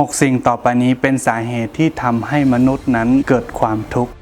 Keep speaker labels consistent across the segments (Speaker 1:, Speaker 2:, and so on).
Speaker 1: 6 สิ่งต่อไปนี้เป็นสาเหตุที่ทำให้มนุษย์นั้นเกิดความทุกข์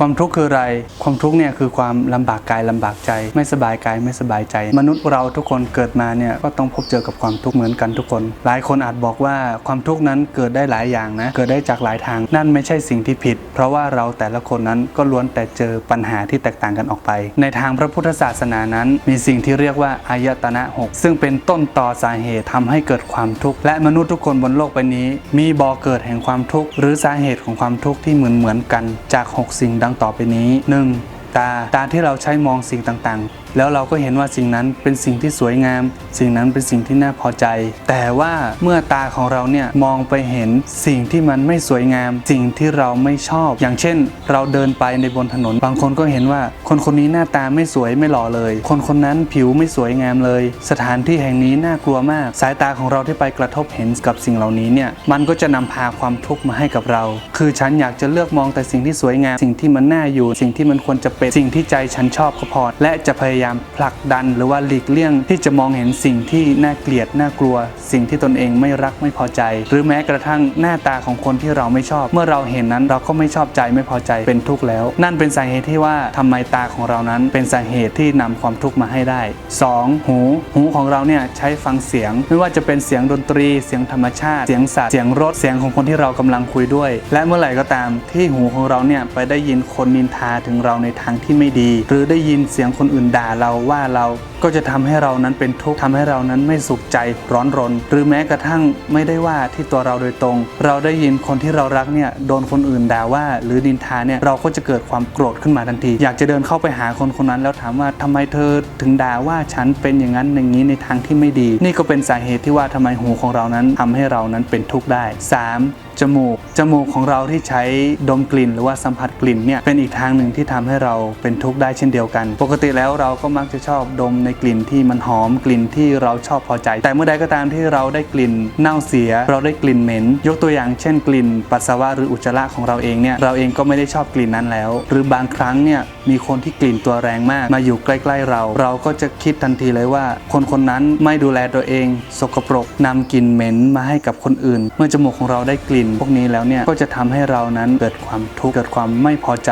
Speaker 1: ความทุกข์คืออะไร ความทุกข์เนี่ยคือความลำบากกายลำบากใจ ไม่สบายกายไม่สบายใจ มนุษย์เราทุกคนเกิดมาเนี่ยก็ต้องพบเจอกับความทุกข์เหมือนกันทุกคน หลายคนอาจบอกว่าความทุกข์นั้นเกิดได้หลายอย่างนะ เกิดได้จากหลายทาง นั่นไม่ใช่สิ่งที่ผิด เพราะว่าเราแต่ละคนนั้นก็ล้วนแต่เจอปัญหาที่แตกต่างกันออกไป ในทางพระพุทธศาสนานั้น มีสิ่งที่เรียกว่าอายตนะหกซึ่งเป็นต้นต่อสาเหตุทำให้เกิดความทุกข์ และมนุษย์ทุกคนบนโลกใบนี้ มีบ่อเกิดแห่งความทุกข์หรือสาเหตุของความทุกข์ที่เหมือนเหมือนกันจาก 6 สิ่งดังต่อไปนี้ 1. ตา ตาที่เราใช้มองสิ่งต่างๆ แล้วเราก็เห็นว่าสิ่งนั้นเป็นสิ่งที่สวยงาม สิ่งนั้นเป็นสิ่งที่น่าพอใจ แต่ว่าเมื่อตาของเราเนี่ยมองไปเห็นสิ่งที่มันไม่สวยงาม สิ่งที่เราไม่ชอบ อย่างเช่น เราเดินไปในบนถนน บางคนก็เห็นว่า คนคนนี้หน้าตาไม่สวยไม่หล่อเลย คนคนนั้นผิวไม่สวยงามเลย สถานที่แห่งนี้น่ากลัวมาก สายตาของเราที่ไปกระทบเห็นกับสิ่งเหล่านี้เนี่ยมันก็จะนำพาความทุกข์มาให้กับเรา คือฉันอยากจะเลือกมองแต่สิ่งที่สวยงาม สิ่งที่มันน่าอยู่ สิ่งที่มันควรจะเป็นสิ่งที่ใจฉันชอบก็พอและจะพยายามผลักดัน หรือว่าหลีกเลี่ยงที่จะมองเห็นสิ่งที่น่าเกลียดน่ากลัว สิ่งที่ตนเองไม่รักไม่พอใจ หรือแม้กระทั่งหน้าตาของคนที่เราไม่ชอบ เมื่อเราเห็นนั้นเราก็ไม่ชอบใจไม่พอใจเป็นทุกข์แล้ว นั่นเป็นสาเหตุที่ว่าทำไมตาของเรานั้นเป็นสาเหตุที่นำความทุกข์มาให้ได้ 2. หู หูของเราเนี่ยใช้ฟังเสียง ไม่ว่าจะเป็นเสียงดนตรี เสียงธรรมชาติ เสียงสัตว์เสียงรถเสียงของคนที่เรากำลังคุยด้วย และเมื่อไหร่ก็ตามที่หูของเราเนี่ยไปได้ยินคนนินทาถึงเราในทางที่ไม่ดี หรือได้ยินเสียงคนอื่นด่าเราว่าเรา ก็จะทำให้เรานั้นเป็นทุกข์ทำให้เรานั้นไม่สุขใจร้อนรน หรือแม้กระทั่งไม่ได้ว่าที่ตัวเราโดยตรง เราได้ยินคนที่เรารักเนี่ยโดนคนอื่นด่าว่า หรือดินทาเนี่ยเราก็จะเกิดความโกรธขึ้นมาทันที อยากจะเดินเข้าไปหาคนคนนั้น แล้วถามว่าทำไมเธอถึงด่าว่าฉันเป็นอย่างนั้นอย่างนี้ในทางที่ไม่ดี นี่ก็เป็นสาเหตุที่ว่าทำไมหูของเรานั้นทำให้เรานั้นเป็นทุกข์ได้ 3. จมูก จมูกของเราที่ใช้ดมกลิ่น หรือว่าสัมผัสกลิ่นเนี่ยเป็นอีกทางหนึ่งที่ทำให้เราเป็นทุกข์ได้เช่นเดียวกัน ปกติแล้วเราก็มักจะชอบดมในกลิ่นที่มันหอมกลิ่นที่เราชอบพอใจ แต่เมื่อใดก็ตามที่เราได้กลิ่นเน่าเสีย เราได้กลิ่นเหม็น ยกตัวอย่างเช่นกลิ่นปัสสาวะหรืออุจจาระของเราเองเนี่ยเราเองก็ไม่ได้ชอบกลิ่นนั้นแล้ว หรือบางครั้งเนี่ยมีคนที่กลิ่นตัวแรงมาก มาอยู่ใกล้ ๆเรา เราก็จะคิดทันทีเลยว่า คนคนนั้นไม่ดูแลตัวเอง สกปรกนำกลิ่นเหม็นมาให้กับคนอื่น เมื่อจมูกของเราได้กลิ่น พวกนี้แล้วเนี่ยก็จะทำให้เรานั้นเกิดความทุกข์เกิดความไม่พอใจ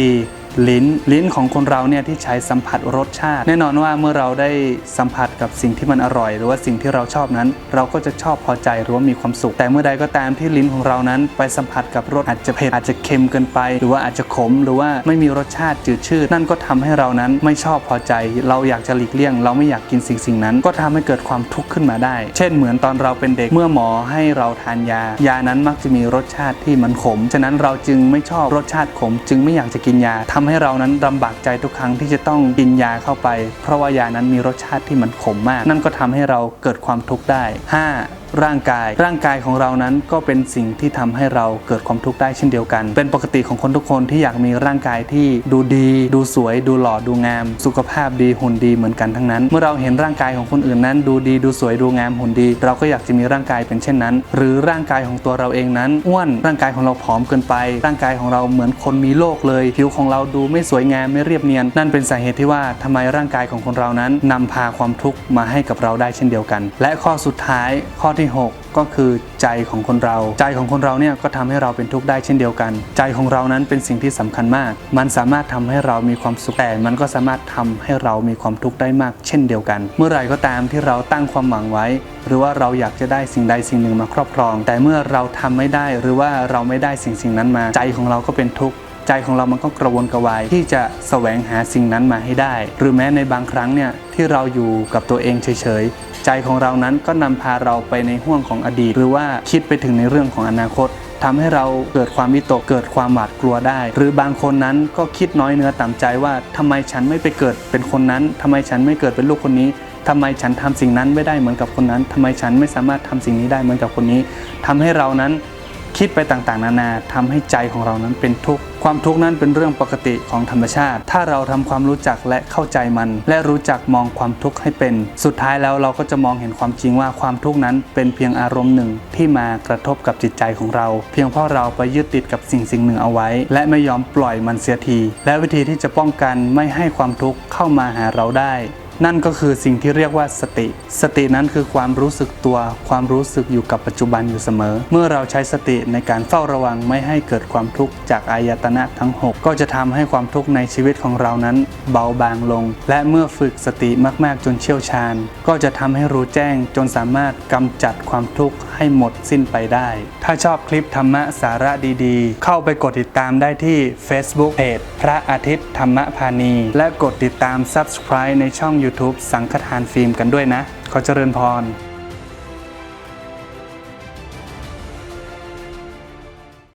Speaker 1: 4. ลิ้น ลิ้นของคนเราเนี่ยที่ใช้สัมผัสรสชาติ แน่นอนว่าเมื่อเราได้สัมผัสกับสิ่งที่มันอร่อย หรือว่าสิ่งที่เราชอบนั้น เราก็จะชอบพอใจหรือว่ามีความสุข แต่เมื่อใดก็ตามที่ลิ้นของเรานั้น ไปสัมผัสกับรสอาจจะเผ็ดอาจจะเค็มเกินไป หรือว่าอาจจะขมหรือว่าไม่มีรสชาติจืดชืดนั่นก็ทำให้เรานั้นไม่ชอบพอใจ เราอยากจะหลีกเลี่ยง เราไม่อยากกินสิ่งสิ่งนั้น ก็ทำให้เกิดความทุกข์ขึ้นมาได้ เช่นเหมือนตอนเราเป็นเด็กเมื่อหมอให้เราทานยา ยานั้นมักจะมีรสชาติที่มันขม ฉะนั้นเราจึงไม่ชอบรสชาติขม จึงไม่อยากจะกินยาทำให้เรานั้นลำบากใจทุกครั้งที่จะต้องกินยาเข้าไป เพราะว่ายานั้นมีรสชาติที่มันขมมาก นั่นก็ทำให้เราเกิดความทุกข์ได้ 5. ร่างกาย ร่างกายของเรานั้นก็เป็นสิ่งที่ทำให้เราเกิดความทุกข์ได้เช่นเดียวกัน เป็นปกติของคนทุกคนที่อยากมีร่างกายที่ดูดี ดูสวย ดูหล่อดูงาม สุขภาพดีหุ่นดีเหมือนกันทั้งนั้น เมื่อเราเห็นร่างกายของคนอื่นนั้น ดูดีดูสวยดูงามหุ่นดี เราก็อยากจะมีร่างกายเป็นเช่นนั้น หรือร่างกายของตัวเราเองนั้นอ้วนร่างกายของเราผอมเกินไป ร่างกายของเราเหมือนคนมีโรคเลย ผิวของเราดูไม่สวยงามไม่เรียบเนียน นั่นเป็นสาเหตุที่ว่าทำไมร่างกายของคนเรานั้นนำพาความทุกข์มาให้กับเราได้เช่นเดียวกัน และข้อสุดท้ายข้อที่6 ก็คือใจของคนเรา ใจของคนเราเนี่ยก็ทำให้เราเป็นทุกข์ได้เช่นเดียวกัน ใจของเรานั้นเป็นสิ่งที่สำคัญมาก มันสามารถทำให้เรามีความสุขแต่มันก็สามารถทำให้เรามีความทุกข์ได้มาก เช่นเดียวกัน เมื่อไหร่ก็ตามที่เราตั้งความหวังไว้ หรือว่าเราอยากจะได้สิ่งใดสิ่งหนึ่งมาครอบครอง แต่เมื่อเราทำไม่ได้หรือว่าเราไม่ได้สิ่งสิ่งนั้นมา ใจของเราก็เป็นทุกข์ ใจของเรามันก็กระวนกระวายที่จะแสวงหาสิ่งนั้นมาให้ได้ หรือแม้ในบางครั้งเนี่ยที่เราอยู่กับตัวเองเฉยๆ ใจของเรานั้นก็นำพาเราไปในห่วงของอดีต หรือว่าคิดไปถึงในเรื่องของอนาคตทำให้เราเกิดความวิตกเกิดความหวาดกลัวได้ หรือบางคนนั้นก็คิดน้อยเนื้อต่ำใจว่าทำไมฉันไม่ไปเกิดเป็นคนนั้นทำไมฉันไม่เกิดเป็นลูกคนนี้ทำไมฉันทำสิ่งนั้นไม่ได้เหมือนกับคนนั้นทำไมฉันไม่สามารถทำสิ่งนี้ได้เหมือนกับคนนี้ทำให้เรานั้น คิดไปต่างๆ นานาทำให้ใจของเรานั้นเป็นทุกข์ความทุกข์นั้นเป็นเรื่องปกติของธรรมชาติ ถ้าเราทำความรู้จักและเข้าใจมัน และรู้จักมองความทุกข์ให้เป็น สุดท้ายแล้วเราก็จะมองเห็นความจริงว่าความทุกข์นั้นเป็นเพียงอารมณ์หนึ่งที่มากระทบกับจิตใจของเรา เพียงเพราะเราไปยึดติดกับสิ่งสิ่งหนึ่งเอาไว้ และไม่ยอมปล่อยมันเสียที และวิธีที่จะป้องกันไม่ให้ความทุกข์เข้ามาหาเราได้ นั่นก็คือสิ่งที่เรียกว่าสติ สตินั้นคือความรู้สึกตัว ความรู้สึกอยู่กับปัจจุบันอยู่เสมอ เมื่อเราใช้สติในการเฝ้าระวังไม่ให้เกิดความทุกข์จากอายตนะทั้ง 6 ก็จะทำให้ความทุกข์ในชีวิตของเรานั้น เบาบางลง และเมื่อฝึกสติมากๆจนเชี่ยวชาญ ก็จะทำให้รู้แจ้งจนสามารถกำจัดความทุกข์ให้หมดสิ้นไปได้ ถ้าชอบคลิปธรรมะสาระดีๆ เข้าไปกดติดตามได้ที่ Facebook เพจพระอาทิตย์ธรรมพานี และกดติดตาม Subscribe ในช่อง YouTube YouTube สังฆทานฟิล์มกันด้วยนะ ขอเจริญพร